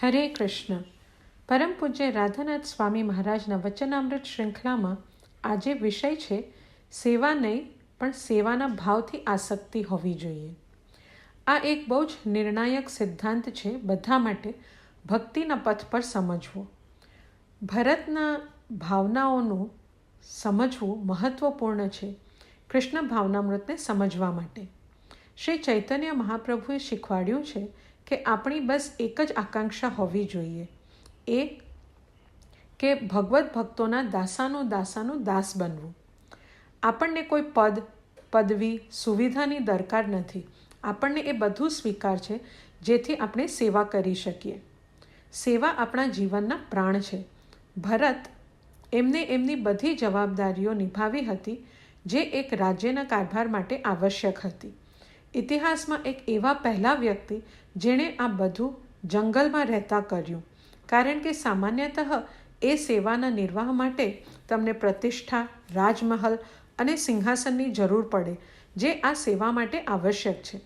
હરે કૃષ્ણ. પરમ પૂજ્ય રાધાનાથ સ્વામી મહારાજના વચનામૃત શૃંખલામાં આજે વિષય છે, સેવા નહીં, પણ સેવાના ભાવથી આસક્તિ હોવી જોઈએ. આ એક બહુ જ નિર્ણાયક સિદ્ધાંત છે, બધા માટે ભક્તિના પથ પર સમજવો. ભરતના ભાવનાઓનું સમજવું મહત્વપૂર્ણ છે, કૃષ્ણ ભાવનામૃતને સમજવા માટે. શ્રી ચૈતન્ય મહાપ્રભુએ શીખવાડ્યું છે કે આપણી બસ એક જ આકાંક્ષા હોવી જોઈએ. એ કે ભગવત ભક્તોના દાસાનું દાસાનું દાસ બનવું. આપણને કોઈ પદ, પદવી, સુવિધાની દરકાર નથી. આપણને એ બધું સ્વીકાર છે, જેથી આપણે સેવા કરી શકીએ. સેવા આપણા જીવનના પ્રાણ છે. ભરત એમને એમની બધી જવાબદારીઓ નિભાવી હતી, જે એક રાજ્યના કારભાર માટે આવશ્યક હતી. ઇતિહાસમાં એક એવા પહેલા વ્યક્તિ જેણે આ બધું જંગલમાં રહેતા કર્યું. કારણ કે સામાન્યતઃ એ સેવાના નિર્વાહ માટે તમને પ્રતિષ્ઠા, રાજમહલ અને સિંહાસનની જરૂર પડે, જે આ સેવા માટે આવશ્યક છે.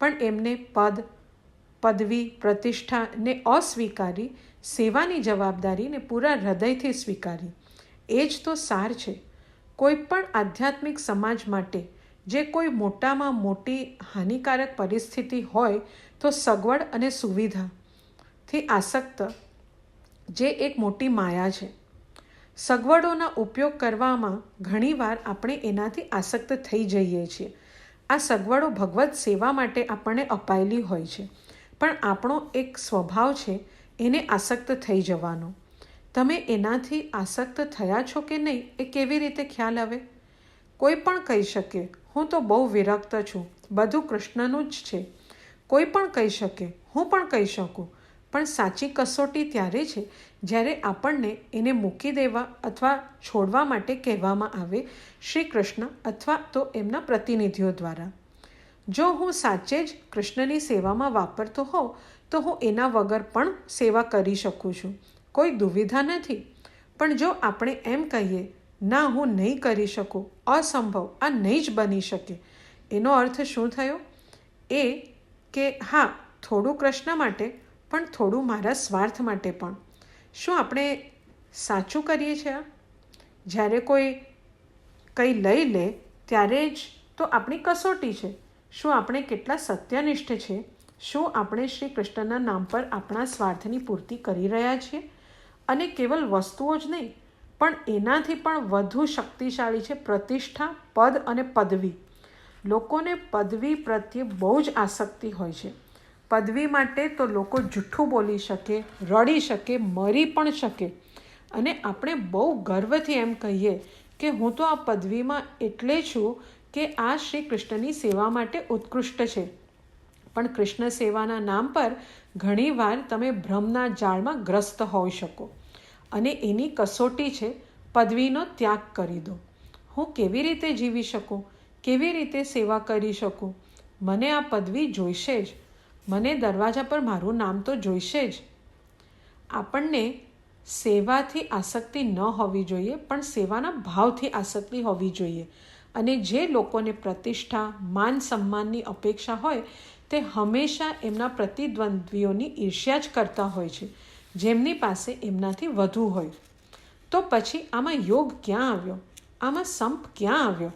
પણ એમને પદ, પદવી પ્રતિષ્ઠાને અસ્વીકારી, સેવાની જવાબદારીને પૂરા હૃદયથી સ્વીકારી. એ જ તો સાર છે. કોઈ પણ આધ્યાત્મિક સમાજ માટે જે કોઈ મોટામાં મોટી હાનિકારક પરિસ્થિતિ હોય તો સગવડ અને સુવિધાથી આસક્ત, જે એક મોટી માયા છે. સગવડોના ઉપયોગ કરવામાં ઘણીવાર આપણે એનાથી આસક્ત થઈ જઈએ છીએ. આ સગવડો ભગવત સેવા માટે આપણને અપાયેલી હોય છે, પણ આપણો એક સ્વભાવ છે એને આસક્ત થઈ જવાનો. તમે એનાથી આસક્ત થયા છો કે નહીં એ કેવી રીતે ખ્યાલ આવે? કોઈ પણ કહી શકે હું તો બહુ વિરક્ત છું. બધું કૃષ્ણનું જ છે. કોઈ પણ કહી શકે, હું પણ કહી શકું. પણ સાચી કસોટી ત્યારે છે, જ્યારે આપણને એને મૂકી દેવા અથવા છોડવા માટે કહેવામાં આવે શ્રી કૃષ્ણ અથવા તો એમના પ્રતિનિધિઓ દ્વારા. જો હું સાચે જ કૃષ્ણની સેવામાં વાપરતો હોઉં, તો હું એના વગર પણ સેવા કરી શકું છું. કોઈ દુવિધા નથી. પણ જો આપણે એમ કહીએ ના, હું નહીં કરી શકું, અસંભવ, આ નહીં જ બની શકે. એનો અર્થ શું થયો? એ કે હા, થોડું કૃષ્ણ માટે, પણ થોડું મારા સ્વાર્થ માટે પણ. શું આપણે સાચું કરીએ છીએ જ્યારે કોઈ કંઈ લઈ લે, ત્યારે જ તો આપણી કસોટી છે. શું આપણે કેટલા સત્યનિષ્ઠ છે? શું આપણે શ્રી કૃષ્ણના નામ પર આપણા સ્વાર્થની પૂર્તિ કરી રહ્યા છીએ? અને કેવલ વસ્તુઓ જ નહીં પણ એનાથી પણ વધુ શક્તિશાળી છે પ્રતિષ્ઠા, પદ અને પદવી. લોકોને પદવી પ્રત્યે બહુ જ આસક્તિ હોય છે. પદવી માટે તો લોકો જૂઠું બોલી શકે, રડી શકે, મરી પણ શકે. અને આપણે બહુ ગર્વથી એમ કહીએ કે હું તો આ પદવીમાં એટલે છું કે આ શ્રી કૃષ્ણની સેવા માટે ઉત્કૃષ્ટ છે. પણ કૃષ્ણ સેવાના નામ પર ઘણીવાર તમે ભ્રમના જાળમાં ગ્રસ્ત હોઈ શકો. અને એની કસોટી છે, પદવીનો ત્યાગ કરી દો. હું કેવી રીતે જીવી શકું? કેવી રીતે સેવા કરી શકું? મને આ પદવી જોઈશે જ. મને દરવાજા પર મારું નામ તો જોઈશે જ. આપણને સેવાથી આસક્તિ ન હોવી જોઈએ, પણ સેવાના ભાવથી આસક્તિ હોવી જોઈએ. અને જે લોકોને પ્રતિષ્ઠા, માન સન્માનની અપેક્ષા હોય, તે હંમેશા એમના પ્રતિદ્વંદ્વીઓની ઈર્ષ્યા જ કરતા હોય છે. જેમની પાસે એમનાથી વધુ હોય. તો પછી આમાં યોગ ક્યાં આવ્યો? આમાં સંપ ક્યાં આવ્યો?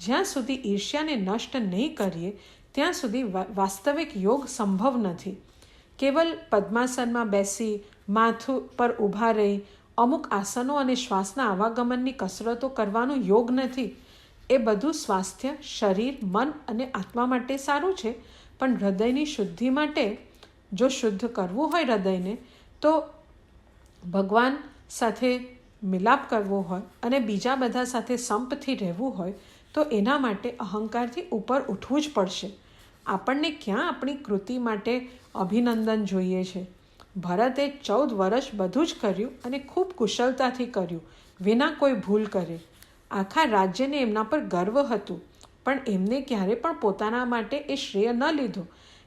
જ્યાં સુધી ઈર્ષ્યાને નષ્ટ નહીં કરીએ, ત્યાં સુધી વાસ્તવિક યોગ સંભવ નથી. કેવલ પદ્માસનમાં બેસી, માથું પર ઊભા રહી, અમુક આસનો અને શ્વાસના આવાગમનની કસરતો કરવાનું યોગ નથી. એ બધું સ્વાસ્થ્ય, શરીર, મન અને આત્મા માટે સારું છે, પણ હૃદયની શુદ્ધિ માટે જો શુદ્ધ કરવું હોય હૃદયને તો ભગવાન સાથે મિલાપ કરવો હોય અને બીજા બધા સાથે સંપથી રહેવું હોય, તો એના માટે અહંકારથી ઉપર ઉઠવું જ પડશે. આપણને ક્યાં આપણી કૃતિ માટે અભિનંદન જોઈએ છે? ભરતે ચૌદ વર્ષ બધું જ કર્યું અને ખૂબ કુશળતાથી કર્યું, વિના કોઈ ભૂલ કરે. આખા રાજ્યને એમના પર ગર્વ હતું, પણ એમને ક્યારે પણ પોતાના માટે એ શ્રેય ન લીધો.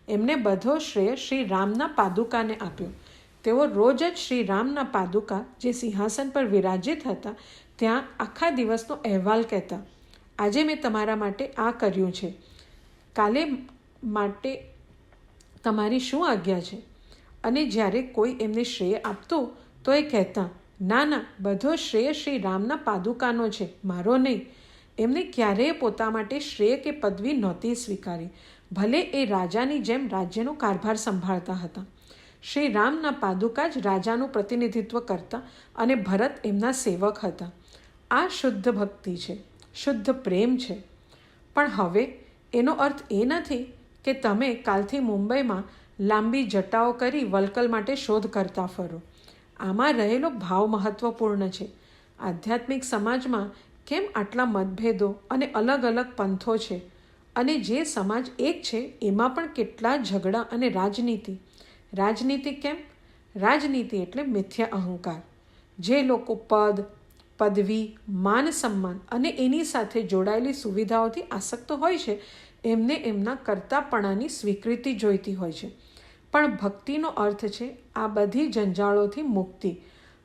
એમને બધો શ્રેય શ્રી રામના પાદુકાને આપ્યો. તેઓ રોજ જ શ્રી રામના પાદુકા જે સિંહાસન પર વિરાજિત હતા, ત્યાં આખા દિવસનો અહેવાલ કહેતા, આજે મેં તમારા માટે આ કર્યું છે. કાલે માટે તમારી શું આજ્ઞા છે અને જ્યારે કોઈ એમને શ્રેય આપતો, તો એ કહેતા, ના ના, બધો શ્રેય શ્રી રામના પાદુકાનો છે, મારો નહીં. એમને ક્યારેય પોતા માટે શ્રેય કે પદવી નહોતી સ્વીકારી. ભલે એ રાજાની જેમ રાજ્યનો કારભાર સંભાળતા હતા. શ્રી રામના પાદુકા જ રાજાનું પ્રતિનિધિત્વ કરતા અને ભરત એમના સેવક હતા. આ શુદ્ધ ભક્તિ છે, શુદ્ધ પ્રેમ છે. પણ હવે એનો અર્થ એ નથી કે તમે કાલથી મુંબઈમાં લાંબી જટાઓ કરી વલકલ માટે શોધ કરતા ફરો. આમાં રહેલો ભાવ મહત્વપૂર્ણ છે. આધ્યાત્મિક સમાજમાં કેમ આટલા મતભેદો અને અલગ અલગ પંથો છે? અને જે સમાજ એક છે, એમાં પણ કેટલા ઝઘડા અને રાજનીતિ રાજનીતિ કેમ? રાજનીતિ એટલે મિથ્યા અહંકાર. જે લોકો પદ, પદવી, માન સન્માન અને એની સાથે જોડાયેલી સુવિધાઓથી આસક્ત હોય છે, એમને એમના કરતાપણાની સ્વીકૃતિ જોઈતી હોય છે. પણ ભક્તિનો અર્થ છે, આ બધી જંજાળોથી મુક્તિ.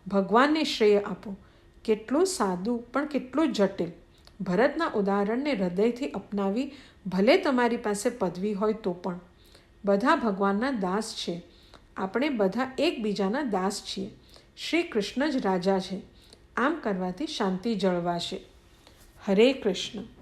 ભગવાનને શ્રેય આપો. કેટલું સાદું પણ કેટલું જટિલ. ભરતના ઉદાહરણને હૃદયથી અપનાવી ભલે તમારી પાસે પદવી હોય તો પણ. બધા ભગવાનના દાસ છે. આપણે બધા એકબીજાના દાસ છીએ. શ્રી કૃષ્ણ જ રાજા છે. આમ કરવાથી શાંતિ જળવાશે. હરે કૃષ્ણ.